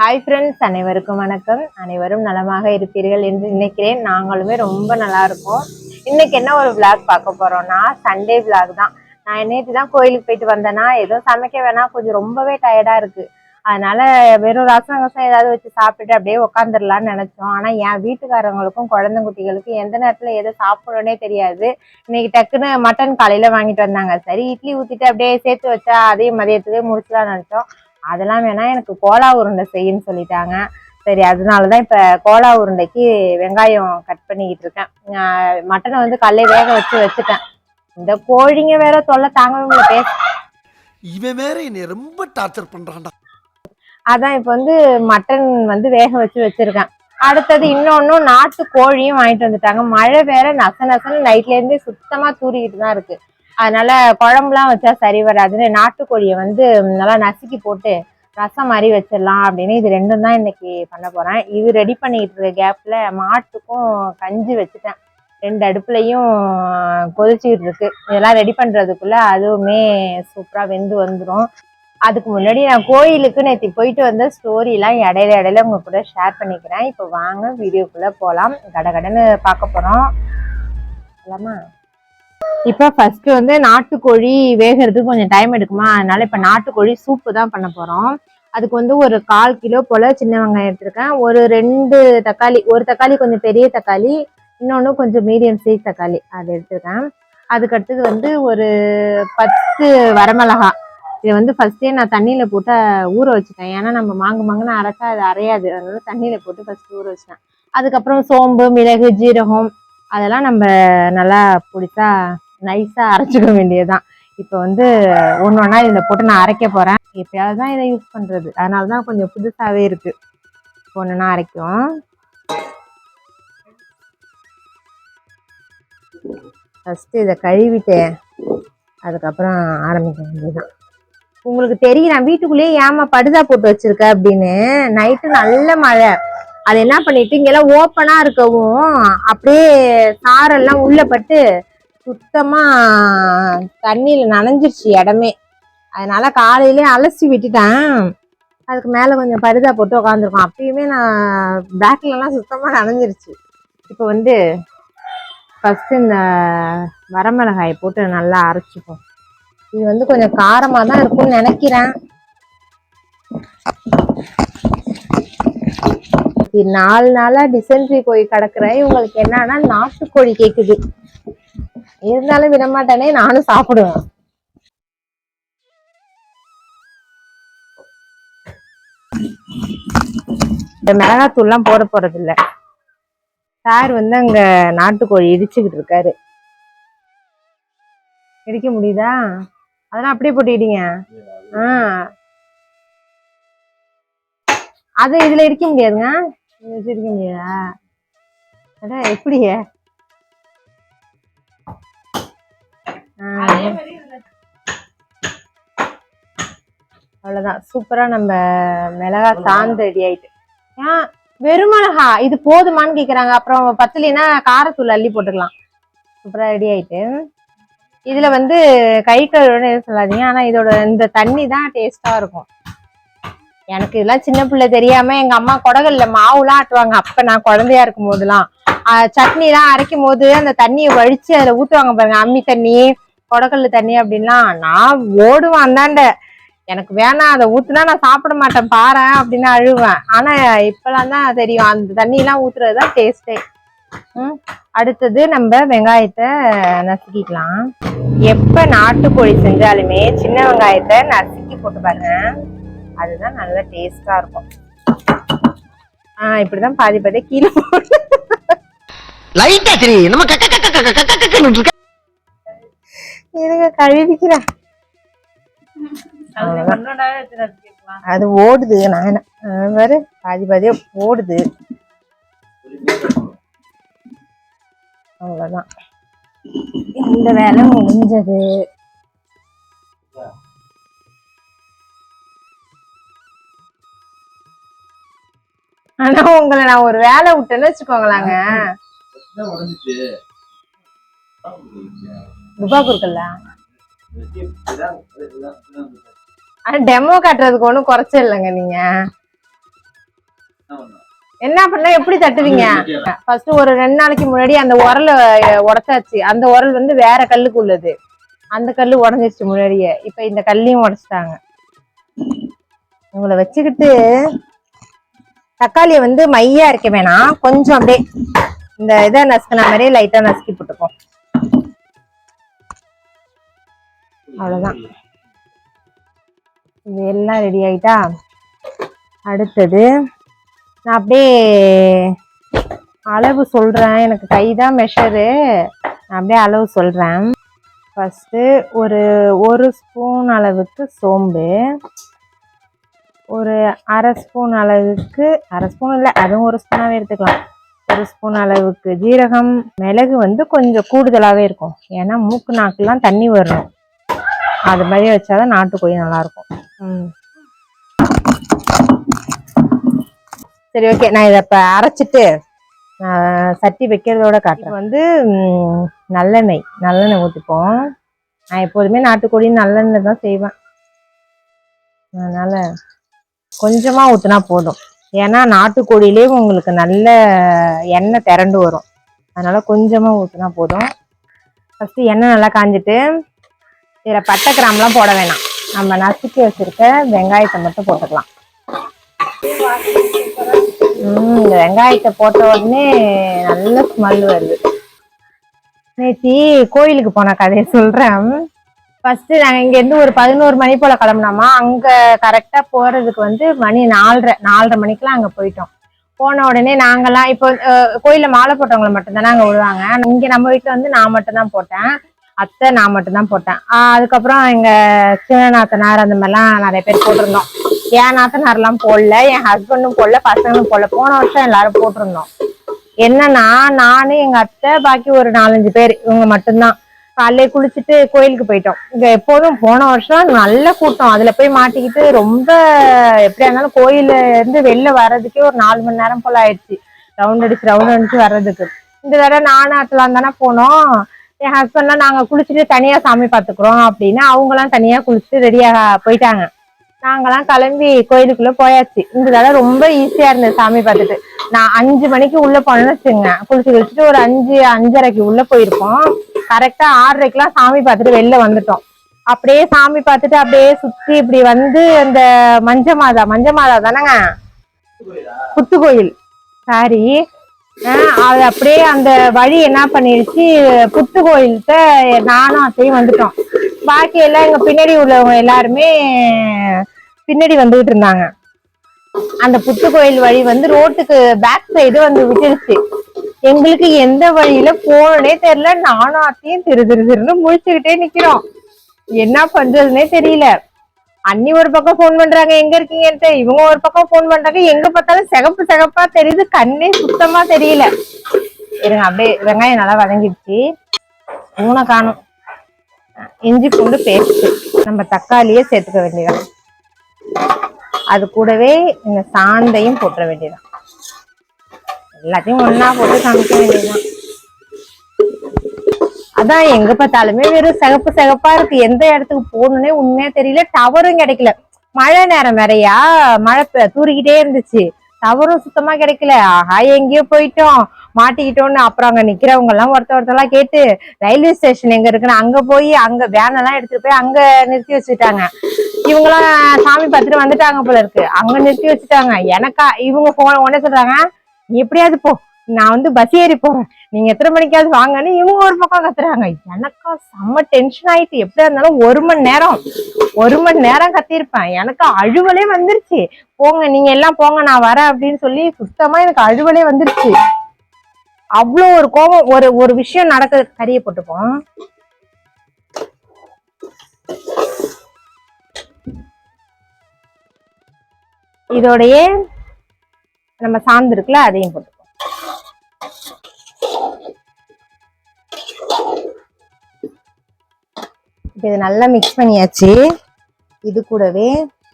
Hi friends அனைவருக்கும் வணக்கம். அனைவரும் நலமாக இருப்பீர்கள் என்று நினைக்கிறேன். நாங்களுமே ரொம்ப நல்லா இருக்கோம். இன்னைக்கு என்ன ஒரு விளாக் பார்க்க போறோம்னா சண்டே விளாக் தான். நான் நேற்று தான் கோயிலுக்கு போயிட்டு வந்தேன்னா எதுவும் சமைக்க வேணாம் கொஞ்சம் ரொம்பவே டயர்டா இருக்கு. அதனால வெறும் ரசம் ரசம் ஏதாவது வச்சு சாப்பிட்டுட்டு அப்படியே உட்காந்துடலாம்னு நினைச்சோம். ஆனா என் வீட்டுக்காரங்களுக்கும் குழந்தை குட்டிகளுக்கும் எந்த நேரத்துல எதை சாப்பிடணும்னே தெரியாது. இன்னைக்கு டக்குன்னு மட்டன் காலையில வாங்கிட்டு வந்தாங்க. சரி இட்லி ஊத்திட்டு அப்படியே சேர்த்து வச்சா அதையும் மதியத்துக்கு முடிச்சலாம்னு நினைச்சோம். அதெல்லாம் வேணா எனக்கு கோலா உருண்டை செய்யுன்னு சொல்லிட்டாங்க. சரி அதனாலதான் இப்ப கோலா உருண்டைக்கு வெங்காயம் கட் பண்ணிக்கிட்டு இருக்கேன். மட்டனை வந்து கல்லை வேக வச்சு வச்சுட்டேன். இந்த கோழிங்க வேற தொல்லை தாங்கவே பேச. இவன் வேற என்னை ரொம்ப டார்ச்சர் பண்றான்டா. அதான் இப்ப வந்து மட்டன் வந்து வேக வச்சு வச்சிருக்கேன். அடுத்தது இன்னொன்னும் நாட்டு கோழியும் வாங்கிட்டு வந்துட்டாங்க. மழை வேற நச நசன்னு நைட்ல இருந்தே சுத்தமா தூரிக்கிட்டு தான் இருக்கு. அதனால குழம்புலாம் வச்சா சரி வராதுன்னு நாட்டுக்கோழியை வந்து நல்லா நசுக்கி போட்டு ரசம் மாதிரி வச்சிடலாம் அப்படின்னு இது ரெண்டும் தான் இன்னைக்கு பண்ண போகிறேன் இது ரெடி பண்ணிட்டு இருக்க கேப்பில் மாட்டுக்கும் கஞ்சி வச்சுட்டேன். ரெண்டு அடுப்புலையும் கொதிச்சுக்கிட்டு இருக்கு. இதெல்லாம் ரெடி பண்ணுறதுக்குள்ளே அதுவுமே சூப்பராக வெந்து வந்துடும் அதுக்கு முன்னாடி நான் கோயிலுக்கு நேற்று போயிட்டு வந்த ஸ்டோரிலாம் இடையில இடையில உங்க கூட ஷேர் பண்ணிக்கிறேன். இப்போ வாங்க வீடியோக்குள்ள போலாம். கடகடன்னு பார்க்க போகிறோம் இல்லாமா இப்போ ஃபர்ஸ்ட் வந்து நாட்டுக்கோழி வேகிறதுக்கு கொஞ்சம் டைம் எடுக்குமா? அதனால இப்போ நாட்டுக்கோழி சூப்பு தான் பண்ண போறோம். அதுக்கு வந்து ஒரு கால் கிலோ போல சின்ன வெங்காயம் எடுத்திருக்கேன். ஒரு ரெண்டு தக்காளி ஒரு தக்காளி கொஞ்சம் பெரிய தக்காளி இன்னொன்று கொஞ்சம் மீடியம் சைஸ் தக்காளி அது எடுத்திருக்கேன். அதுக்கு அடுத்தது வந்து ஒரு பத்து வரமிளகா. இதை வந்து ஃபர்ஸ்டே நான் தண்ணியில போட்டு ஊற வச்சுட்டேன். ஏன்னா நம்ம மாங்கு மாங்குன்னு அரைச்சா அது அரையாது. அதனால தண்ணியில போட்டு ஃபர்ஸ்ட் ஊற வச்சிட்டேன். அதுக்கப்புறம் சோம்பு மிளகு ஜீரகம் அதெல்லாம் நம்ம நல்லா பிடிச்சா நைஸாக அரைச்சிக்க வேண்டியதுதான். இப்போ வந்து ஒன்று ஒன்றா இதில் போட்டு நான் அரைக்க போறேன். எப்பயாவது தான் இதை யூஸ் பண்ணுறது அதனால தான் கொஞ்சம் புதுசாகவே இருக்கு. ஒன்றுனா அரைக்கும். ஃபஸ்ட்டு இதை கழுவிட்டு அதுக்கப்புறம் ஆரம்பிக்க வேண்டியதுதான். உங்களுக்கு தெரியும் நான் வீட்டுக்குள்ளேயே ஏமா படுதா போட்டு வச்சிருக்க அப்படின்னு. நைட்டு நல்ல மழை. அது என்ன பண்ணிட்டு இங்கெல்லாம் ஓப்பனா இருக்கவும் அப்படியே சாரெல்லாம் உள்ள பட்டு சுத்தமா தண்ணியில நனைஞ்சிருச்சு இடமே. அதனால காலையிலே அலசி விட்டுட்டேன். அதுக்கு மேல கொஞ்சம் பரிதா போட்டு உட்காந்துருக்கோம் அப்பயுமே நான் பேக்ல எல்லாம் சுத்தமா நனைஞ்சிருச்சு. இப்போ வந்து ஃபர்ஸ்ட் இந்த வரமிளகாயை போட்டு நல்லா அரைச்சிப்போம். இது வந்து கொஞ்சம் காரமா தான் இருக்கும்னு நினைக்கிறேன். இது நாலு நாளா டிசென்ட்ரி போய் கிடக்குறேன். இவங்களுக்கு என்னன்னா நாட்டுக்கோழி கேக்குது. இருந்தாலும் விடமாட்டேனே நானும் சாப்பிடுவேன். இந்த மிளகாத்தூள்லாம் போட போறது இல்ல சார் வந்து அங்க நாட்டுக்கோழி இடிச்சுக்கிட்டு இருக்காரு. இடிக்க முடியுதா? அதெல்லாம் அப்படியே போட்டுக்கிட்டீங்க. ஆ. அது இதுல இடிக்க முடியாதுங்க. இதை வச்சு இடிக்க முடியாதா அட எப்படியே ஆ. அவ்வளவுதான். சூப்பரா நம்ம மிளகா சாந்து ரெடி ஆயிட்டு. ஏன்? வெறும் மிளகா? இது போதுமான்னு கேக்குறாங்க. அப்புறம் பத்தலைன்னா காரத்தூள் அள்ளி போட்டுக்கலாம். சூப்பரா ரெடி ஆயிட்டு. இதுல வந்து கை கழுவுன்னு சொல்லாதீங்க. ஆனா இதோட இந்த தண்ணி தான் டேஸ்டா இருக்கும். எனக்கு இதெல்லாம் சின்ன பிள்ளை தெரியாம எங்க அம்மா குடகல்ல மாவுலாம் ஆட்டுவாங்க. அப்ப நான் குழந்தையா இருக்கும் போதெல்லாம் சட்னி எல்லாம் அரைக்கும் போது அந்த தண்ணியை வழிச்சு அதுல ஊத்துவாங்க பாருங்க. அம்மி தண்ணி குடக்கல்லு தண்ணி அப்படின்லாம் நான் ஓடுவேன் அந்தாண்ட. எனக்கு வேணாம் அதை ஊத்துனா நான் சாப்பிட மாட்டேன் பாறேன் அப்படின்னு அழுவேன். ஆனா இப்பெல்லாம் தான் தெரியும். அந்த தண்ணி எல்லாம் ஊத்துறதுதான் டேஸ்டே ம் அடுத்தது நம்ம வெங்காயத்தை நசுக்கிக்கலாம். எப்ப நாட்டுக்கோழி செஞ்சாலுமே சின்ன வெங்காயத்தை நசுக்கி போட்டு பாருங்க. அதுதான் நல்ல டேஸ்டா இருக்கும் ஆஹ் இப்படிதான் பாதி பாதி கீழே போட்டு லைட்டா சரி நம்ம கக்க கக்க கக்க கக்க கக்கன்னு இருக்க இருங்க கழுவிக்கிறேன் அது ஓடுது நான் பாரு பாதி பாதியா ஓடுது அவ்வளவுதான் இந்த வேலை முடிஞ்சது ஆனா உங்களை நான் ஒரு வேலை விட்டேன்னு வச்சுக்கோங்களாங்க. துபா குறுக்கல்ல ஆனா டெமோ காட்டுறதுக்கு ஒன்றும் குறைச்ச இல்லைங்க நீங்க. என்ன பண்ண எப்படி தட்டுவீங்க? ஃபர்ஸ்ட் ஒரு ரெண்டு நாளைக்கு முன்னாடி அந்த உரலை உடச்சாச்சு. அந்த உரல் வந்து வேற கல்லுக்கு உள்ளது. அந்த கல்லு உடஞ்சிருச்சு முன்னாடியே. இப்ப இந்த கல்லையும் உடைச்சிட்டாங்க. உங்களை வச்சுக்கிட்டு தக்காளியை வந்து மையா இருக்க வேணாம். கொஞ்சம் அப்படியே இந்த இதை நசுக்கின மாதிரியே லைட்டா நசுக்கி போட்டுப்போம் அவ்வளவுதான். இது எல்லாம் ரெடி ஆயிட்டா? அடுத்தது நான் அப்படியே அளவு சொல்றேன். எனக்கு கை தான் மெஷரு நான் அப்படியே அளவு சொல்றேன். ஃபஸ்ட்டு ஒரு ஒரு ஸ்பூன் அளவுக்கு சோம்பு. ஒரு அரை ஸ்பூன் அளவுக்கு அரை ஸ்பூன் இல்லை அதுவும் ஒரு ஸ்பூனாகவே எடுத்துக்கலாம். ஒரு ஸ்பூன் அளவுக்கு ஜீரகம் மிளகு வந்து கொஞ்சம் கூடுதலாகவே இருக்கும். ஏன்னா மூக்கு நாக்குலாம் தண்ணி வரணும் அது மாதிரி வச்சாதான் நாட்டுக்கோழி நல்லாயிருக்கும். ம். சரி ஓகே. நான் இதை இப்போ அரைச்சிட்டு நான் சட்டி வைக்கிறதோட காட்டுறேன். வந்து நல்லெண்ணெய். நல்லெண்ணெய் ஊற்றிப்போம் நான் எப்போதுமே நாட்டுக்கோழி நல்லெண்ணெய் தான் செய்வேன். அதனால் கொஞ்சமா ஊற்றினா போதும். ஏன்னா நாட்டுக்கோழிலே உங்களுக்கு நல்ல எண்ணெய் திரண்டு வரும். அதனால கொஞ்சமா ஊற்றினா போதும். ஃபஸ்ட்டு எண்ணெய் நல்லா காஞ்சிட்டு இதில் பட்டை கிராம்லாம் போட வேணாம். நம்ம நசுக்கி வச்சுருக்க வெங்காயத்தை மட்டும் போட்டுக்கலாம். இந்த வெங்காயத்தை போட்ட உடனே நல்ல ஸ்மெல் வருது. நேத்தி கோயிலுக்கு போன கதையை சொல்கிறேன் ஃபர்ஸ்ட் நாங்க இங்க இருந்து ஒரு பதினோரு மணி போல கிளம்புனோமா அங்க கரெக்டா போறதுக்கு வந்து மணி நாலரை நாலரை மணிக்கெல்லாம் அங்க போயிட்டோம். போன உடனே நாங்கெல்லாம் இப்போ கோயிலில் மாலை போட்டவங்களை மட்டும்தானே அங்க விடுவாங்க. இங்க நம்ம வீட்டுல வந்து நான் மட்டும்தான் போட்டேன் அத்தை நான் மட்டும்தான் போட்டேன். அதுக்கப்புறம் எங்க சிவநாத்தனார் அந்த மாதிரிலாம் நிறைய பேர் போட்டிருந்தோம். என் நாத்தனார்லாம் போடல என் ஹஸ்பண்டும் போடல பசங்களும் போடல. போன வருஷம் எல்லாரும் போட்டிருந்தோம். என்னன்னா நானும் எங்க அத்தை பாக்கி ஒரு நாலஞ்சு பேர் இவங்க மட்டும்தான். காலையில குளிச்சுட்டு கோயிலுக்கு போயிட்டோம். இங்க எப்போதும் போன வருஷம் நல்ல கூட்டம். அதுல போய் மாட்டிக்கிட்டு ரொம்ப எப்படியா இருந்தாலும் கோயில்ல இருந்து வெளில வர்றதுக்கே ஒரு நாலு மணி நேரம் போல ஆயிடுச்சு. ரவுண்ட் அடிச்சு ரவுண்ட் அடிச்சு வர்றதுக்கு. இந்த தடவை நானும் தானே போனோம். என் ஹஸ்பண்ட்லாம் நாங்க குளிச்சுட்டு தனியா சாமி பாத்துக்கிறோம் அப்படின்னு அவங்கலாம் தனியா குளிச்சுட்டு ரெடியா போயிட்டாங்க. நாங்கெல்லாம் கிளம்பி கோயிலுக்குள்ள போயாச்சு. இந்த தடவை ரொம்ப ஈஸியா இருந்தது சாமி பார்த்துட்டு. நான் அஞ்சு மணிக்கு உள்ள போனேன்னு வச்சுங்க குளிச்சு குளிச்சுட்டு ஒரு அஞ்சு அஞ்சரைக்கு உள்ள போயிருப்போம். கரெக்டா ஆறரைக்கெல்லாம் சாமி பார்த்துட்டு வெளில வந்துட்டோம். அப்படியே சாமி பார்த்துட்டு அப்படியே சுத்தி இப்படி வந்து அந்த மஞ்ச மாதா மஞ்ச மாதா தானேங்க? புத்து கோயில் சாரி அது அப்படியே அந்த வழி என்ன பண்ணிருச்சு? புத்து கோயில்கிட்ட நானும் அத்தையும் வந்துட்டோம். பாக்கி எல்லாம் எங்க பின்னாடி உள்ளவங்க எல்லாருமே பின்னாடி வந்துகிட்டு இருந்தாங்க. அந்த புத்து கோயில் வழி வந்து ரோட்டுக்கு பேக் சைடு வந்து விட்டுருச்சு. எங்களுக்கு எந்த வழியில போனே தெரியல. நானும் அத்தையும் திரு திரு திருன்னு முழிச்சுக்கிட்டே நிக்கிறோம். என்ன பண்றதுன்னே தெரியல. அண்ணி ஒரு பக்கம் ஃபோன் பண்றாங்க எங்க இருக்கீங்கன்ட்டு இவங்க ஒரு பக்கம் போன் பண்றாங்க எங்க பார்த்தாலும் சிகப்பு சிகப்பா தெரியுது. கண்ணே சுத்தமா தெரியல. இருங்க அப்படியே வெங்காயம் நல்லா வதங்கிடுச்சு. மூணை காணும். இஞ்சி பூண்டு பேஸ்ட் நம்ம தக்காளியே சேர்த்துக்க வேண்டியதான் அது கூடவே இந்த சாந்தையும் போட்டுற வேண்டியதான் எல்லாத்தையும் ஒன்னா போட்டு சமைக்க வேண்டியதுதான். அதான் எங்க பார்த்தாலுமே வெறும் சிகப்பு சிகப்பா இருக்கு. எந்த இடத்துக்கு போகணும்னே உண்மையா தெரியல. டவரும் கிடைக்கல. மழை நேரம் வேறையா? மழை பெ- தூறிக்கிட்டே இருந்துச்சு. டவரும் சுத்தமா கிடைக்கல. ஆஹா எங்கேயோ போயிட்டோம். மாட்டிக்கிட்டோம்னு அப்புறம் அங்க நிக்கிறவங்க எல்லாம் ஒருத்த ஒருத்தெல்லாம் கேட்டு ரயில்வே ஸ்டேஷன் எங்க இருக்குன்னு? அங்க போய் அங்க வேன் எல்லாம் எடுத்துட்டு போய் அங்க நிறுத்தி வச்சுட்டாங்க. இவங்கெல்லாம் சாமி பார்த்துட்டு வந்துட்டாங்க போல இருக்கு. அங்க நிறுத்தி வச்சுட்டாங்க. எனக்கா இவங்க போன உடனே சொல்றாங்க நீ எப்படியாவது போ. நான் வந்து பஸ் ஏறி போறேன். நீங்க எத்தனை மணிக்காவது வாங்கன்னு இவங்க ஒரு பக்கம் கத்துறாங்க. எனக்கா செம்ம டென்ஷன் ஆயிட்டு எப்படியா இருந்தாலும் ஒரு மணி நேரம். ஒரு மணி நேரம் கத்திருப்பேன். எனக்கு அழுவலே வந்துருச்சு. போங்க நீங்க எல்லாம் போங்க நான் வரேன் அப்படின்னு சொல்லி சுத்தமா எனக்கு அழுவலே வந்துருச்சு. அவ்வளோ ஒரு கோபம். ஒரு ஒரு விஷயம் நடக்க கறியை போட்டுப்போம். இதோடைய நம்ம சாந்து இருக்குல்ல அதையும் போட்டுப்போம் இப்போ இது நல்லா மிக்ஸ் பண்ணியாச்சு. இது கூடவே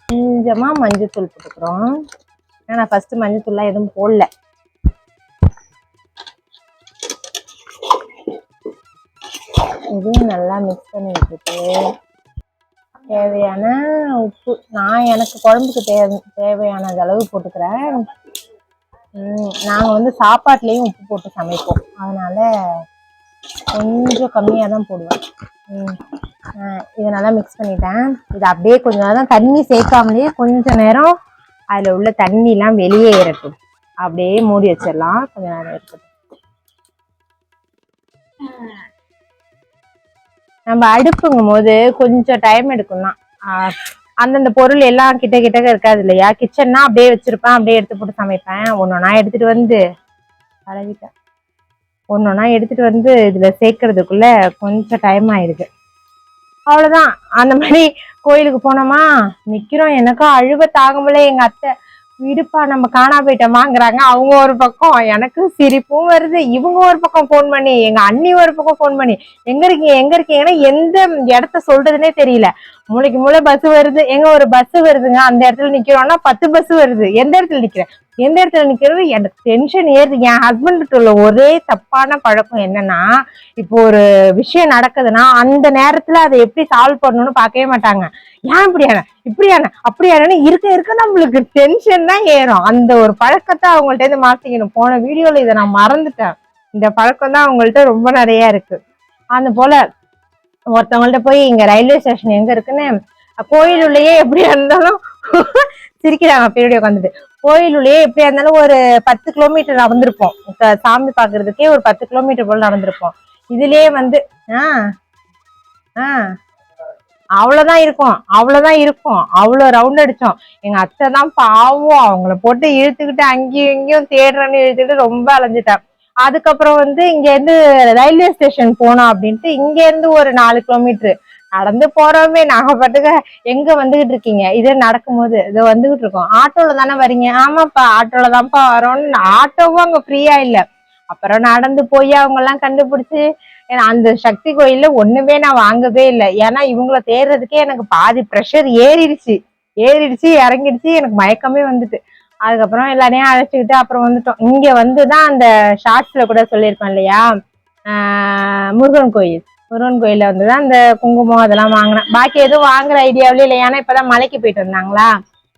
கொஞ்சமா மஞ்சத்தூள் போட்டுக்கிறோம். ஏன்னா நான் ஃபர்ஸ்ட் மஞ்சத்தூள்லாம் எதுவும் போடல. இதையும் நல்லா மிக்ஸ் பண்ணி வச்சுட்டு தேவையான உப்பு நான் எனக்கு குழம்புக்கு தேவை தேவையான அளவு போட்டுக்கிறேன். நாங்கள் வந்து சாப்பாட்லேயும் உப்பு போட்டு சமைப்போம். அதனால கொஞ்சம் கம்மியாக தான் போடுவேன். ம். இதை நல்லா மிக்ஸ் பண்ணிட்டேன். இது அப்படியே கொஞ்சம் நேரம் தண்ணி சேர்க்காமலேயே கொஞ்ச நேரம் அதில் உள்ள தண்ணிலாம் வெளியே இருக்கும் அப்படியே மூடி வச்சிடலாம். கொஞ்ச நேரம் இருக்கட்டும். நம்ம அடுப்புங்கும் போது கொஞ்சம் டைம் எடுக்கும் தான் அந்தந்த பொருள் எல்லாம் கிட்ட கிட்ட இருக்காது இல்லையா? கிச்சன்னா அப்படியே வச்சிருப்பேன் அப்படியே எடுத்து போட்டு சமைப்பேன். ஒன்னொன்னா எடுத்துட்டு வந்து பழகிட்டேன். ஒன்னொன்னா எடுத்துட்டு வந்து இதுல சேர்க்கறதுக்குள்ள கொஞ்சம் டைம் ஆயிடுது. அவ்வளவுதான். அந்த மாதிரி கோயிலுக்கு போனோமா நிக்கிறோம். எனக்கும் அழுவ தாங்க எங்க அத்தை விடுப்பா நம்ம காணா போயிட்டோமாங்கிறாங்க அவங்க ஒரு பக்கம் எனக்கு சிரிப்பும் வருது. இவங்க ஒரு பக்கம் ஃபோன் பண்ணி எங்க அண்ணி ஒரு பக்கம் ஃபோன் பண்ணி எங்க இருக்கீங்க? எங்க இருக்கீங்கன்னா எந்த இடத்த சொல்றதுன்னே தெரியல. மூளைக்கு மூளை பஸ் வருது. எங்க ஒரு பஸ் வருதுங்க அந்த இடத்துல நிக்கிறோம்னா பத்து பஸ் வருது. எந்த இடத்துல நிக்கிறேன்? எந்த இடத்துல நிக்கிறது? எனக்கு டென்ஷன் ஏறுது. என் ஹஸ்பண்ட் உள்ள ஒரே தப்பான பழக்கம் என்னன்னா இப்போ ஒரு விஷயம் நடக்குதுன்னா அந்த நேரத்துல அதை எப்படி சால்வ் பண்ணணும்னு பார்க்கவே மாட்டாங்க. ஏன் இப்படியான இப்படியான அப்படியான இருக்க இருக்க நம்மளுக்கு டென்ஷன் தான் ஏறும். அந்த ஒரு பழக்கத்தை அவங்கள்ட்ட இருந்து மாத்திக்கணும். போன வீடியோல இதை நான் மறந்துட்டேன். இந்த பழக்கம் தான் அவங்கள்ட்ட ரொம்ப நிறைய இருக்கு. அந்த போல ஒருத்தவங்கள்ட்ட போய் இங்க ரயில்வே ஸ்டேஷன் எங்க இருக்குன்னு கோயிலுள்ளேயே எப்படியா இருந்தாலும் சிரிக்கிறாங்க. பின்னாடி உட்காந்துட்டு கோயிலுள்ளேயே எப்படியா இருந்தாலும் ஒரு பத்து கிலோமீட்டர் நடந்திருப்போம். சாமி பாக்குறதுக்கே ஒரு பத்து கிலோமீட்டர் போல நடந்திருப்போம். இதுலயே வந்து ஆஹ் ஆஹ் அவ்வளவுதான் இருக்கும். அவ்வளவுதான் இருக்கும். அவ்வளவு ரவுண்ட் அடிச்சோம். எங்க அத்தை தான் பாவம். அவங்கள போட்டு இழுத்துக்கிட்டு அங்கேயும் இங்கேயும் தேடுறேன்னு இழுத்துக்கிட்டு ரொம்ப அலைஞ்சிட்டேன் அதுக்கப்புறம் வந்து இங்க இருந்து ரயில்வே ஸ்டேஷன் போனோம் அப்படின்ட்டு இங்க இருந்து ஒரு நாலு கிலோமீட்டர் நடந்து போறோமே நாகப்பட்டுக்க எங்க வந்துகிட்டு இருக்கீங்க? இதே நடக்கும்போது இதோ வந்துகிட்டு இருக்கோம். ஆட்டோல தானே வரீங்க? ஆமாப்பா ஆட்டோல தான்ப்பா வரோம்னு ஆட்டோவும் அங்க ஃப்ரீயா இல்ல. அப்புறம் நடந்து போய் அவங்க எல்லாம் கண்டுபிடிச்சு அந்த சக்தி கோயில்ல ஒண்ணுமே நான் வாங்கவே இல்லை. ஏன்னா இவங்கள தேடுறதுக்கே எனக்கு பாதி ப்ரெஷர் ஏறிடுச்சு. ஏறிடுச்சு இறங்கிடுச்சு எனக்கு மயக்கமே வந்துட்டு. அதுக்கப்புறம் எல்லாரையும் அழைச்சிக்கிட்டு அப்புறம் வந்துட்டோம். இங்க வந்துதான் அந்த ஷார்ட்ஸ்ல கூட சொல்லியிருப்பேன் இல்லையா? முருகன் கோயில். முருகன் கோயில்ல வந்துதான் அந்த குங்குமம் அதெல்லாம் வாங்கினேன் பாக்கி எதுவும் வாங்குற ஐடியாவிலே இல்லை. ஏன்னா இப்பதான் மலைக்கு போயிட்டு வந்தாங்களா?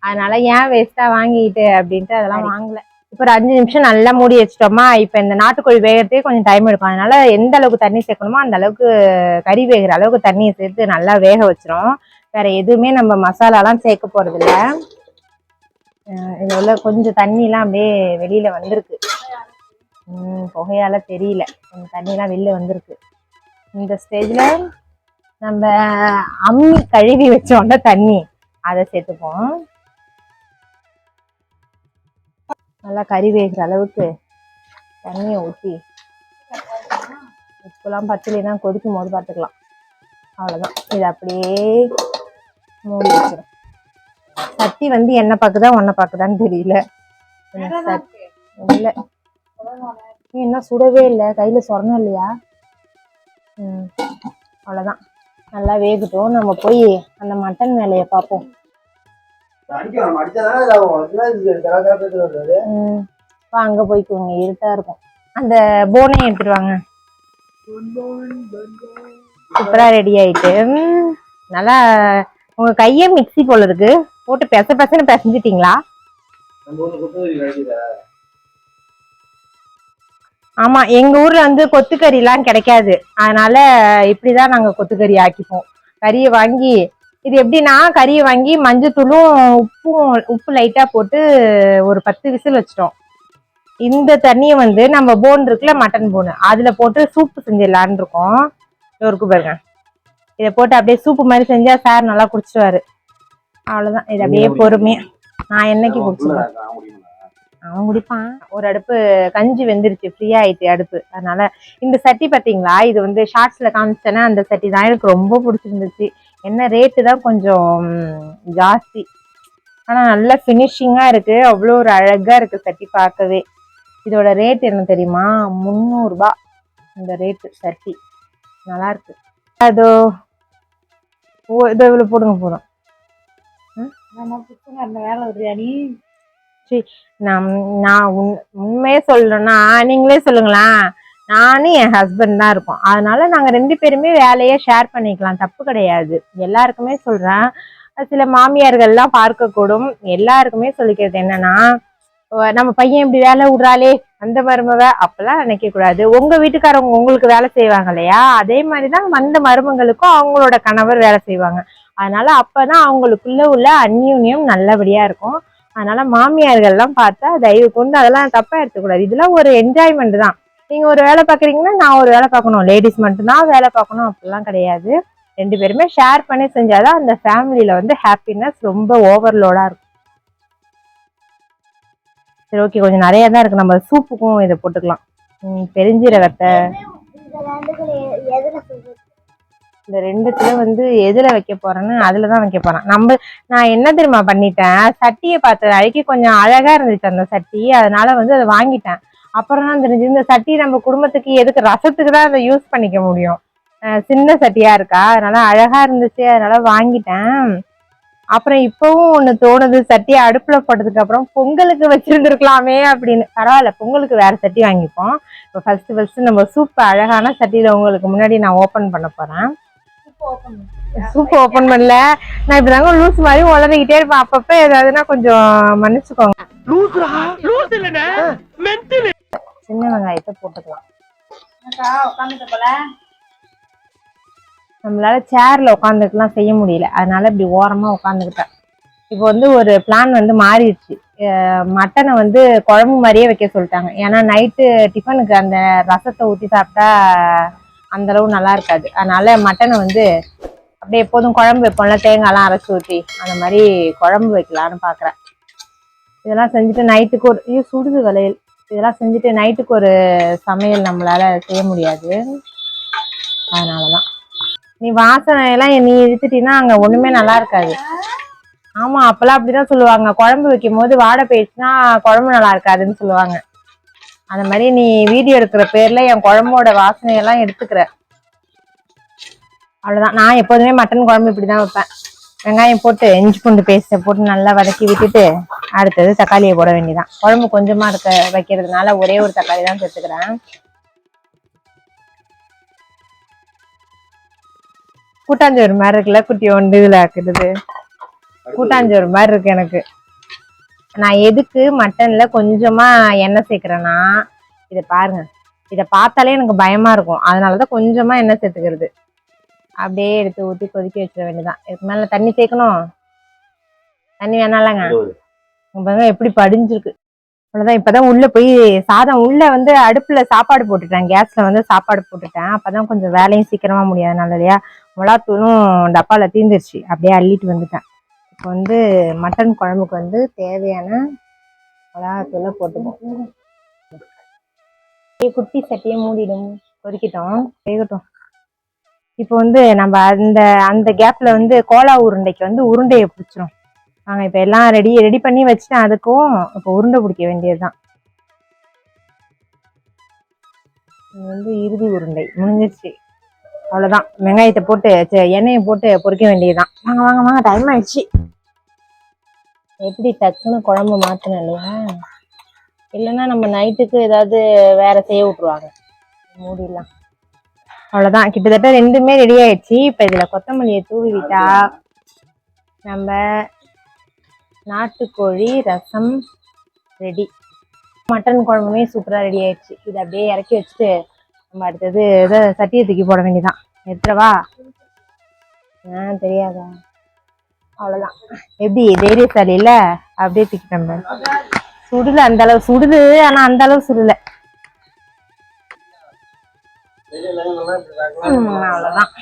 அதனால ஏன் வேஸ்டா வாங்கிட்டு அப்படின்ட்டு அதெல்லாம் வாங்கல. இப்ப ஒரு அஞ்சு நிமிஷம் நல்லா மூடி வச்சிட்டோமா? இப்ப இந்த நாட்டுக்கோழி வேகறதுக்கே கொஞ்சம் டைம் எடுக்கும். அதனால எந்த அளவுக்கு தண்ணி சேர்க்கணுமோ அந்த அளவுக்கு கறி வேகிற அளவுக்கு தண்ணியை சேர்த்து நல்லா வேக வச்சிரும். வேற எதுவுமே நம்ம மசாலாலாம் சேர்க்க போறது இல்ல இதுல உள்ள கொஞ்சம் தண்ணிலாம் அப்படியே வெளியில வந்திருக்கு. உம் புகையால தெரியல. கொஞ்சம் தண்ணிலாம் வெளில வந்திருக்கு. இந்த ஸ்டேஜ்ல நம்ம அம்மி கழுவி வச்சோம்ல தண்ணி அதை சேர்த்துப்போம். நல்லா கறி வேகிற அளவுக்கு தண்ணியை ஊற்றி உப்புலாம் பச்சலைனா கொதிக்கும் போது பார்த்துக்கலாம் அவ்வளோதான் இது அப்படியே மூடி வச்சிடும் சட்டி வந்து என்ன பார்க்குதா ஒன்றை பார்க்குதான்னு தெரியல. இல்லை. இன்னும் சுடவே இல்லை கையில் சொரணம் இல்லையா? ம் அவ்வளோதான் நல்லா வேகட்டும். நம்ம போய் அந்த மட்டன் வேலையை பார்ப்போம். அங்கே போய்க்குவோங்க இருட்டா இருக்கும். அந்த போனையும் எடுத்துட்டு வாங்க. சூப்பரா ரெடி ஆயிட்டு. நல்லா உங்க கையே மிக்ஸி போல இருக்கு. போட்டு பெச பெசன்னு பிசைஞ்சிட்டீங்களா? ஆமா எங்க ஊர்ல வந்து கொத்துக்கறி எல்லாம் கிடைக்காது. அதனால இப்படிதான் நாங்க கொத்துக்கறி ஆக்கிப்போம். கறியை வாங்கி இது எப்படின்னா கறியை வாங்கி மஞ்சத்தூளும் உப்பும் உப்பு லைட்டா போட்டு ஒரு பத்து விசில் வச்சிட்டோம். இந்த தண்ணியை வந்து நம்ம போன் இருக்குல்ல மட்டன் போன் அதுல போட்டு சூப்பு செஞ்சிடலான்னு இருக்கோம். இருக்கு பாருங்க. இதை போட்டு அப்படியே சூப்பு மாதிரி செஞ்சா சார் நல்லா குடிச்சிடுவாரு அவ்வளவுதான். இது அப்படியே பொறுமையா. நான் என்னைக்கு குடிச்சிருவேன்? அவன் குடிப்பான். ஒரு அடுப்பு கஞ்சி வெந்துருச்சு. ஃப்ரீயா ஆயிட்டு அடுப்பு. அதனால இந்த சட்டி பாத்தீங்களா? இது வந்து ஷார்ட்ஸ்ல காமிச்சேன்னா அந்த சட்டி தான் எனக்கு ரொம்ப பிடிச்சிருந்துச்சு. என்ன ரேட்டு தான் கொஞ்சம் ஜாஸ்தி. ஆனா நல்ல ஃபினிஷிங்கா இருக்கு. அவ்வளோ ஒரு அழகா இருக்கு சட்டி பார்க்கவே. இதோட ரேட் என்ன தெரியுமா? முந்நூறுபா. இந்த ரேட்டு சட்டி. நல்லா இருக்கு. அதோ ஓ இதோ இவ்வளோ போடுங்க போதும். நான் நான் உண் உண்மையே சொல்லணும்னா நீங்களே சொல்லுங்களேன். நானும் என் ஹஸ்பண்ட் தான் இருக்கோம் அதனால நாங்க ரெண்டு பேருமே வேலையை ஷேர் பண்ணிக்கலாம். தப்பு கிடையாது. எல்லாருக்குமே சொல்றேன். சில மாமியார்கள்லாம் பார்க்கக்கூடும். எல்லாருக்குமே சொல்லிக்கிறது என்னன்னா நம்ம பையன் இப்படி வேலை விடுறாளே அந்த மருமக அப்பெல்லாம் நினைக்க கூடாது உங்க வீட்டுக்காரவங்க உங்களுக்கு வேலை செய்வாங்க இல்லையா? அதே மாதிரிதான் வந்த மருமங்களுக்கும் அவங்களோட கணவர் வேலை செய்வாங்க. அதனால அப்பதான் அவங்களுக்குள்ள உள்ள அந்யூன்யம் நல்லபடியா இருக்கும். அதனால மாமியார்கள்லாம் பார்த்தா தயவு கொண்டு அதெல்லாம் தப்பா எடுத்துக்கூடாது. இதெல்லாம் ஒரு என்ஜாய்மெண்ட் தான். நீங்க ஒரு வேலை பாக்குறீங்கன்னா நான் ஒரு வேலை பார்க்கணும். லேடிஸ் மட்டும்தான் வேலை பார்க்கணும். அப்படிலாம் கிடையாது. ரெண்டு பேருமே ஷேர் பண்ணி செஞ்சாதான் அந்த ஃபேமிலியில வந்து ஹாப்பினஸ் ரொம்ப ஓவர்லோடா இருக்கும். சரி ஓகே கொஞ்சம் நிறைய தான் இருக்கு. நம்ம சூப்புக்கும் இதை போட்டுக்கலாம். ம், பெருஞ்சீரகத்தை. இந்த ரெண்டுத்துல வந்து எதுல வைக்க போறேன்னு அதுலதான் வைக்க போறேன். நம்ம நான் என்ன தெரியுமா பண்ணிட்டேன்? சட்டியை பார்த்த அழைக்க கொஞ்சம் அழகா இருந்துச்சு அந்த சட்டி. அதனால வந்து அதை வாங்கிட்டேன். அப்புறம் தான் தெரிஞ்சு இந்த சட்டி நம்ம குடும்பத்துக்கு எதுக்கு? ரசத்துக்கு தான் அதை யூஸ் பண்ணிக்க முடியும். சின்ன சட்டியா இருக்கா? அதனால அழகா இருந்துச்சு. அதனால வாங்கிட்டேன். அப்புறம் இப்பவும் ஒண்ணு தோணுது. சட்டியை அடுப்புல போட்டதுக்கு அப்புறம் பொங்கலுக்கு வச்சிருந்துருக்கலாமே அப்படின்னு. பரவாயில்ல பொங்கலுக்கு வேற சட்டி வாங்கிப்போம். இப்போ ஃபர்ஸ்ட் ஃபர்ஸ்ட் நம்ம சூப்பர் அழகான சட்டியில உங்களுக்கு முன்னாடி நான் ஓபன் பண்ண போறேன். சூப் ஓபன் பண்ணல. நான் இப்பதாங்க லூஸ் மாதிரி உளறிக்கிட்டே இருப்பேன். அப்பப்ப ஏதாவதுன்னா கொஞ்சம் மன்னிச்சுக்கோங்க. சின்ன வெங்காயத்தை போட்டுக்கலாம். நம்மளால சேர்ல உட்காந்துட்டுலாம் செய்ய முடியல. அதனால இப்படி ஓரமா உட்காந்துக்கிட்டேன். இப்போ வந்து ஒரு பிளான் வந்து மாறிடுச்சு. மட்டனை வந்து குழம்பு மாதிரியே வைக்க சொல்லிட்டாங்க. ஏன்னா நைட்டு டிஃபனுக்கு அந்த ரசத்தை ஊற்றி சாப்பிட்டா அந்த அளவு நல்லா இருக்காது. அதனால மட்டனை வந்து அப்படியே எப்போதும் குழம்பு வைப்போம்ல தேங்காய்லாம் அரைச்சி ஊற்றி அந்த மாதிரி குழம்பு வைக்கலான்னு பார்க்குறேன் இதெல்லாம் செஞ்சுட்டு நைட்டுக்கு ஒரு ஐயோ சுடுது வளையல். இதெல்லாம் செஞ்சுட்டு நைட்டுக்கு ஒரு சமையல் நம்மளால செய்ய முடியாது. அதனால தான் நீ வாசனை எல்லாம் நீ இழுத்துட்டீன்னா அங்க ஒண்ணுமே நல்லா இருக்காது. ஆமா அப்பெல்லாம் அப்படிதான் சொல்லுவாங்க. குழம்பு வைக்கும் போது வாடை போயிடுச்சுன்னா குழம்பு நல்லா இருக்காதுன்னு சொல்லுவாங்க. அந்த மாதிரி நீ வீடியோ எடுக்கிற பேர்ல என் குழம்போட வாசனையெல்லாம் எடுத்துக்கிற. அவ்வளவுதான். நான் எப்போதுமே மட்டன் குழம்பு இப்படிதான் வைப்பேன். வெங்காயம் போட்டு இஞ்சி பூண்டு பேஸ்ட்டை போட்டு நல்லா வதக்கி விட்டுட்டு அடுத்தது தக்காளியை போட வேண்டியதான் குழம்பு கொஞ்சமா இருக்க வைக்கிறதுனால ஒரே ஒரு தக்காளி தான் சேர்த்துக்கிறேன். கூட்டாஞ்சோறு மாதிரி இருக்குல்ல குட்டி ஒன்று இதுல ஆக்குறது? கூட்டாஞ்சோறு மாதிரி இருக்கு எனக்கு. நான் எதுக்கு மட்டன்ல கொஞ்சமா எண்ணெய் சேர்க்கிறேன்னா இதை பாருங்க. இதை பார்த்தாலே எனக்கு பயமா இருக்கும். அதனாலதான் கொஞ்சமா எண்ணெய் சேர்த்துக்கிறது. அப்படியே எடுத்து ஊத்தி கொதிக்க வச்சிட வேண்டியதான் இதுக்கு மேல தண்ணி சேர்க்கணும். தண்ணி வேணாலங்க பாருங்க எப்படி படிஞ்சிருக்கு. அவ்வளவுதான். இப்பதான் உள்ள போய் சாதம் உள்ள வந்து அடுப்புல சாப்பாடு போட்டுட்டேன். கேஸ்ல வந்து சாப்பாடு போட்டுட்டேன். அப்பதான் கொஞ்சம் வேலையும் சீக்கிரமா முடியாதனால இல்லையா? மிளகாத்தூளும் டப்பால தீந்துருச்சு. அப்படியே அள்ளிட்டு வந்துட்டேன். இப்போ வந்து மட்டன் குழம்புக்கு வந்து தேவையான மிளகாத்தூளை போட்டுப்போம் குட்டி சட்டியை மூடிடும் கொதிக்கிட்டோம் வேகட்டும். இப்போ வந்து நம்ம அந்த அந்த கேப்பில் வந்து கோலா உருண்டைக்கு வந்து உருண்டையை பிடிச்சிரும். நாங்கள் இப்போ எல்லாம் ரெடி ரெடி பண்ணி வச்சுட்டேன் அதுக்கும் இப்போ உருண்டை பிடிக்க வேண்டியதுதான். இது வந்து இறுதி உருண்டை. முடிஞ்சிருச்சு. அவ்வளோதான் வெங்காயத்தை போட்டு எண்ணெயை போட்டு பொறிக்க வேண்டியதுதான். வாங்க வாங்க வாங்க டைம் ஆயிடுச்சு. எப்படி டக்குன்னு குழம்பு மாற்றணும் இல்லையா? இல்லைன்னா நம்ம நைட்டுக்கு ஏதாவது வேற செய்ய விட்ருவாங்க மூடிடலாம். அவ்வளோதான் கிட்டத்தட்ட ரெண்டுமே ரெடி ஆயிடுச்சு. இப்போ இதில் கொத்தமல்லியை தூவி விட்டா நம்ம நாட்டுக்கோழி ரசம் ரெடி மட்டன் குழம்புமே சூப்பராக ரெடி ஆயிடுச்சு. இதை அப்படியே இறக்கி வச்சுட்டு நம்ம அடுத்தது ஏதோ சட்டியை தூக்கி போட வேண்டியதான் எடுத்துடவா? ஆ தெரியாதா? அவ்வளவுதான். எப்படி? தைரியசாலி இல்லை? அப்படியே தூக்கிட்டோம் சுடுல அந்த அளவு சுடுது ஆனா அந்த அளவு சுடல. அவ்வளவுதான்.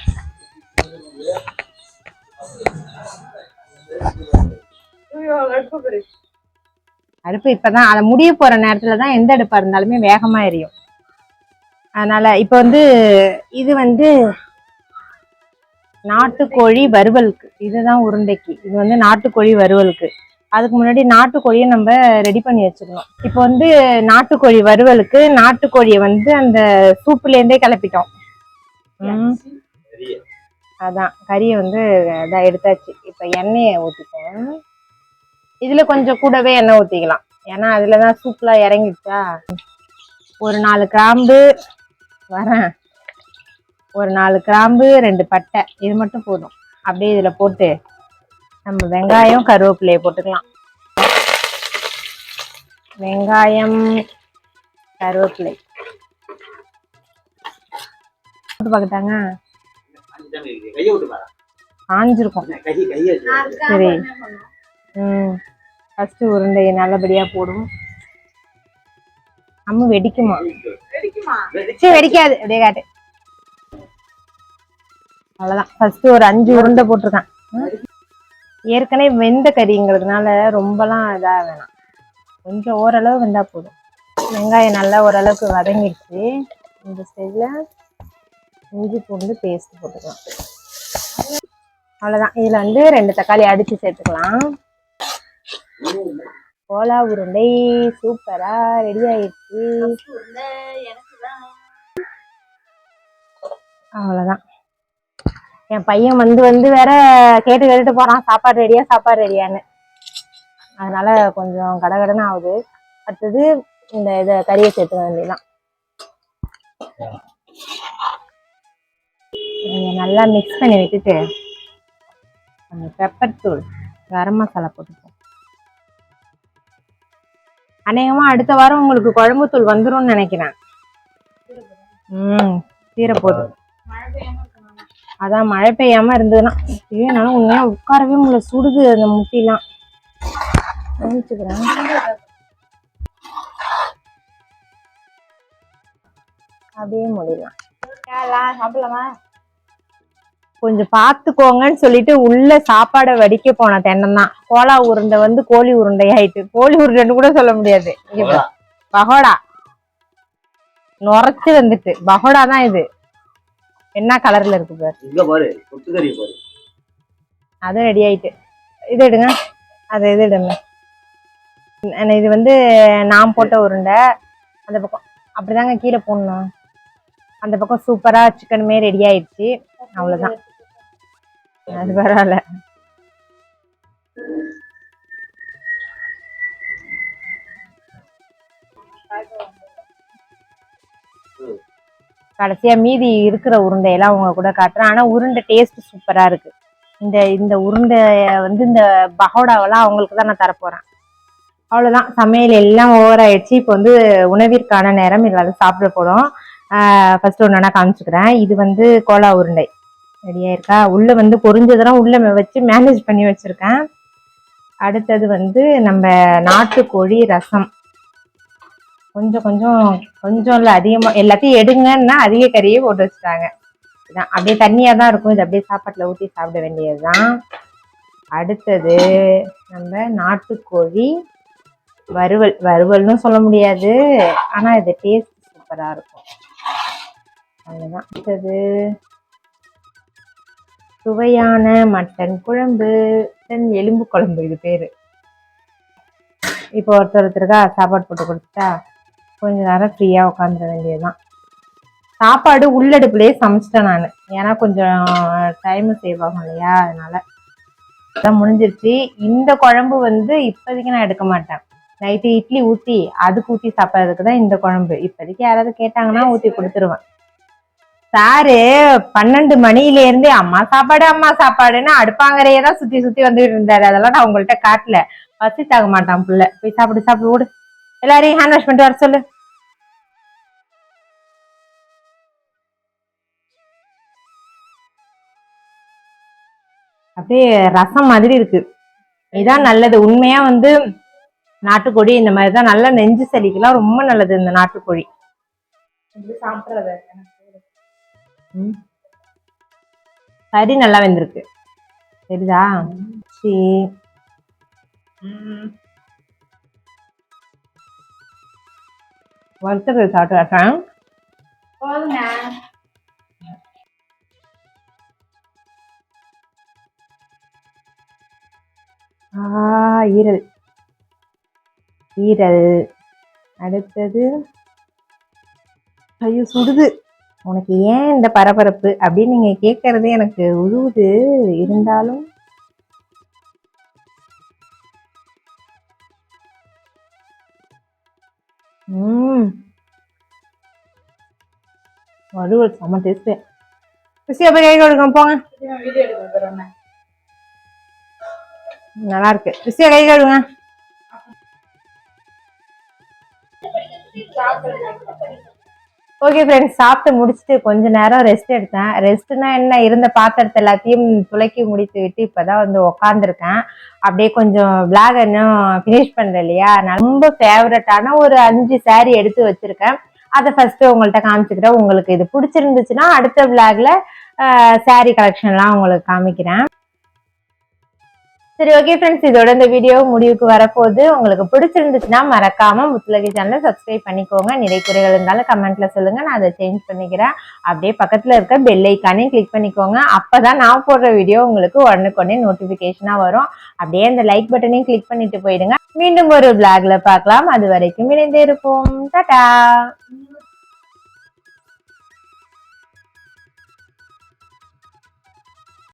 அடுப்பு இப்பதான் அதை முடிய போற நேரத்துல தான் எந்த அடுப்பா இருந்தாலுமே வேகமா எரியும். அதனால் இப்போ வந்து இது வந்து நாட்டுக்கோழி வறுவலுக்கு. இதுதான் உருண்டைக்கு. இது வந்து நாட்டுக்கோழி வறுவலுக்கு. அதுக்கு முன்னாடி நாட்டுக்கோழியை நம்ம ரெடி பண்ணி வச்சுக்கணும் இப்போ வந்து நாட்டுக்கோழி வறுவலுக்கு நாட்டுக்கோழியை வந்து அந்த சூப்புலேருந்தே கிளப்பிட்டோம். அதான். கறியை வந்து இதாக எடுத்தாச்சு. இப்போ எண்ணெயை ஊற்றிப்போம் இதில் கொஞ்சம் கூடவே எண்ணெய் ஊற்றிக்கலாம் ஏன்னா அதில் தான் சூப்லாம் இறங்கிடுச்சா? ஒரு நாலு கிராம்பு வரேன். ஒரு நாலு கிராம்பு ரெண்டு பட்டை. இது மட்டும் போதும். அப்படியே இதில் போட்டு நம்ம வெங்காயம் கருவேப்பிலையை போட்டுக்கலாம். வெங்காயம் கருவேப்பிலை. போட்டு பார்க்கட்டாங்க? காஞ்சிருக்கும். சரி. ம். ஃபஸ்ட்டு உருண்டையை நல்லபடியாக போடும். அம்மு வெடிக்குமா? சரி வெடிக்காது. அப்படியே காட்டு. அவ்வளோதான் ஃபர்ஸ்ட் ஒரு அஞ்சு உருண்டை போட்டிருக்கேன். ஏற்கனவே வெந்த கறிங்கிறதுனால ரொம்பலாம் இதாக வேணாம். கொஞ்சம் ஓரளவு வெந்தா போதும். வெங்காயம் நல்லா ஓரளவுக்கு வதங்கிடுச்சு. இந்த ஸ்டேஜில் இஞ்சி பூண்டு பேஸ்ட் போட்டுக்கலாம். அவ்வளோதான் இதில் வந்து ரெண்டு தக்காளி அடித்து சேர்த்துக்கலாம். கோலா உருண்டை சூப்பரா ரெடி ஆயிடுச்சு. அவ்வளோதான் என் பையன் வந்து வந்து வேற கேட்டு கேட்டுட்டு போறான். சாப்பாடு ரெடியா சாப்பாடு ரெடியான்னு அதனால கொஞ்சம் கடகடன்னு ஆகுது. அடுத்தது இந்த இதை கறியை சேர்த்துக்க வேண்டியதான் நீங்கள் நல்லா மிக்ஸ் பண்ணி விட்டுட்டு பெப்பர் தூள் கரம் மசாலா போட்டுப்போம். அநேகமா அடுத்த வாரம் உங்களுக்கு குழம்பு தூள் வந்துரும்னு நினைக்கிறேன். ம் தீரப்போகுது அதான் மழை பெய்யாம இருந்ததுன்னா. ஐயோ என்னால உண்மையா உட்காரவே முடியல. சுடுது அந்த முட்டிலாம். அப்படியே முடியலாம் சாப்பிடலாமா? கொஞ்சம் பார்த்துக்கோங்கன்னு சொல்லிட்டு உள்ள சாப்பாடை வடிக்க போன தென்னம் தான் கோலா உருண்டை வந்து கோழி உருண்டை ஆயிட்டு. கோழி உருண்டைன்னு கூட சொல்ல முடியாது. பகோடா. நுரைச்சு வந்துட்டு. பகோடா தான் இது. என்ன கலர்ல இருக்கு பாரு. இங்க பாரு கொத்துக்கறி பாரு. அது ரெடி ஆயிட்டு. இது எடுங்க. அது இது எடுங்க. இது வந்து நான் போட்ட உருண்டை. அந்த பக்கம். அப்படிதாங்க கீழே போடணும். அந்த பக்கம் சூப்பரா சிக்கனுமே ரெடி ஆயிடுச்சு. அவ்வளவுதான். அது பரவாயில்ல. கடைசியா மீதி இருக்கிற உருண்டையெல்லாம் உங்க கூட காட்டுறேன். ஆனால் உருண்டை டேஸ்ட் சூப்பரா இருக்கு. இந்த இந்த உருண்டையை வந்து இந்த பகோடாவெல்லாம் அவங்களுக்கு தான் நான் தரப்போறேன். அவ்வளோதான் சமையல் எல்லாம் ஓவர் ஆயிடுச்சு. இப்போ வந்து உணவிற்கான நேரம் இல்லாத சாப்பிட போறோம். ஃபர்ஸ்ட் ஒன்று காமிச்சுக்கிறேன். இது வந்து கோலா உருண்டை. ரெடியாக இருக்கா உள்ளே வந்து பொறிஞ்சதெல்லாம் உள்ளே வச்சு மேனேஜ் பண்ணி வச்சிருக்கேன். அடுத்தது வந்து நம்ம நாட்டுக்கோழி ரசம். கொஞ்சம் கொஞ்சம் கொஞ்சம் இல்லை அதிகமாக எல்லாத்தையும் எடுங்கன்னா அதிக கறியே போட்டு வச்சுட்டாங்க. இதான் அப்படியே தண்ணியாக தான் இருக்கும். இது அப்படியே சாப்பாட்டில் ஊற்றி சாப்பிட வேண்டியதுதான். அடுத்தது நம்ம நாட்டுக்கோழி வறுவல். வறுவல்னு சொல்ல முடியாது. ஆனால் இது டேஸ்ட் சூப்பராக இருக்கும். அவ்வளோதான் அடுத்தது சுவையான மட்டன் குழம்பு. மட்டன் எலும்பு குழம்பு இது பேர். இப்போ ஒருத்தர் ஒருத்தருக்கா சாப்பாடு போட்டு கொடுத்துட்டா கொஞ்ச நேரம் ஃப்ரீயாக உட்காந்துட வேண்டியதுதான். சாப்பாடு உள்ளடுப்புலயே சமைச்சிட்டேன் நான். ஏன்னா கொஞ்சம் டைம் சேவ் ஆகும் இல்லையா? அதனால. அதான் முடிஞ்சிருச்சு. இந்த குழம்பு வந்து இப்போதைக்கு நான் எடுக்க மாட்டேன். நைட்டு இட்லி ஊற்றி அதுக்கு ஊற்றி சாப்பிட்றதுக்கு தான் இந்த குழம்பு. இப்போதைக்கு யாராவது கேட்டாங்கன்னா ஊற்றி கொடுத்துருவேன். சாரு பன்னெண்டு மணில இருந்தே அம்மா சாப்பாடு அம்மா சாப்பாடுன்னு அடுப்பாங்கரையே தான் சுத்தி சுத்தி வந்துட்டு இருந்தாரு. அதெல்லாம் நான் உங்கள்ட்ட காட்டல. பசி தாங்க மாட்டான் புள்ள. போய் சாப்பிடு சாப்பிடு ஓடு. எல்லாரையும் ஹேண்ட் வாஷ் பண்ணிட்டு வர சொல்லு. அப்படியே ரசம் மாதிரி இருக்கு. இதான் நல்லது. உண்மையா வந்து நாட்டுக்கோழி இந்த மாதிரி தான் நல்லா நெஞ்சு சளிக்கெல்லாம் ரொம்ப நல்லது இந்த நாட்டுக்கோழி. கறி நல்லா வெந்திருக்கு. சரிதா சரி. வறுத்தது சாப்பிட்டு ஆ ஈரல். ஈரல். அடுத்தது. ஐயோ சுடுது. உனக்கு ஏன் இந்த பரபரப்பு? அப்படின்னு நீங்க கேட்கறது எனக்கு உழுவுது இருந்தாலும் வறுவல் செம்ம டேஸ்ட் ருசியா போய் கை கொடுங்க போங்க. நல்லா இருக்கு ருசியா கை கழுவுங்க ஓகே ஃப்ரெண்ட்ஸ் சாப்பிட்டு முடிச்சுட்டு கொஞ்ச நேரம் ரெஸ்ட் எடுத்தேன். ரெஸ்ட்னா என்ன? இருந்த பாத்திரத்தை எல்லாத்தையும் துளக்கி முடித்து விட்டு இப்போதான் வந்து உக்காந்துருக்கேன். அப்படியே கொஞ்சம் vlog இன்னும் ஃபினிஷ் பண்ணுற இல்லையா? நான் ரொம்ப ஃபேவரட்டான ஒரு அஞ்சு saree எடுத்து வச்சிருக்கேன். அதை ஃபர்ஸ்ட்டு உங்கள்கிட்ட காமிச்சுக்கிறேன். உங்களுக்கு இது பிடிச்சிருந்துச்சுன்னா அடுத்த vlogல saree கலெக்ஷன்லாம் உங்களுக்கு காமிக்கிறேன். சரி ஓகே ஃப்ரெண்ட்ஸ் இதோட இந்த வீடியோ முடிவுக்கு வரப்போகுது உங்களுக்கு பிடிச்சிருந்துச்சுன்னா மறக்காம முத்துலகி சேனலை சப்ஸ்கிரைப் பண்ணிக்கோங்க. நிறை குறைகள் இருந்தாலும் கமெண்ட்ல சொல்லுங்க. நான் அதை சேஞ்ச் பண்ணிக்கிறேன். அப்படியே பக்கத்துல இருக்க பெல் ஐக்கானே கிளிக் பண்ணிக்கோங்க. அப்பதான் நான் போடுற வீடியோ உங்களுக்கு உடனுக்குடனே நோட்டிபிகேஷனா வரும். அப்படியே அந்த லைக் பட்டனையும் கிளிக் பண்ணிட்டு போயிடுங்க. மீண்டும் ஒரு பிளாக்ல பார்க்கலாம். அது வரைக்கும் இணைந்தே இருப்போம் டாடா!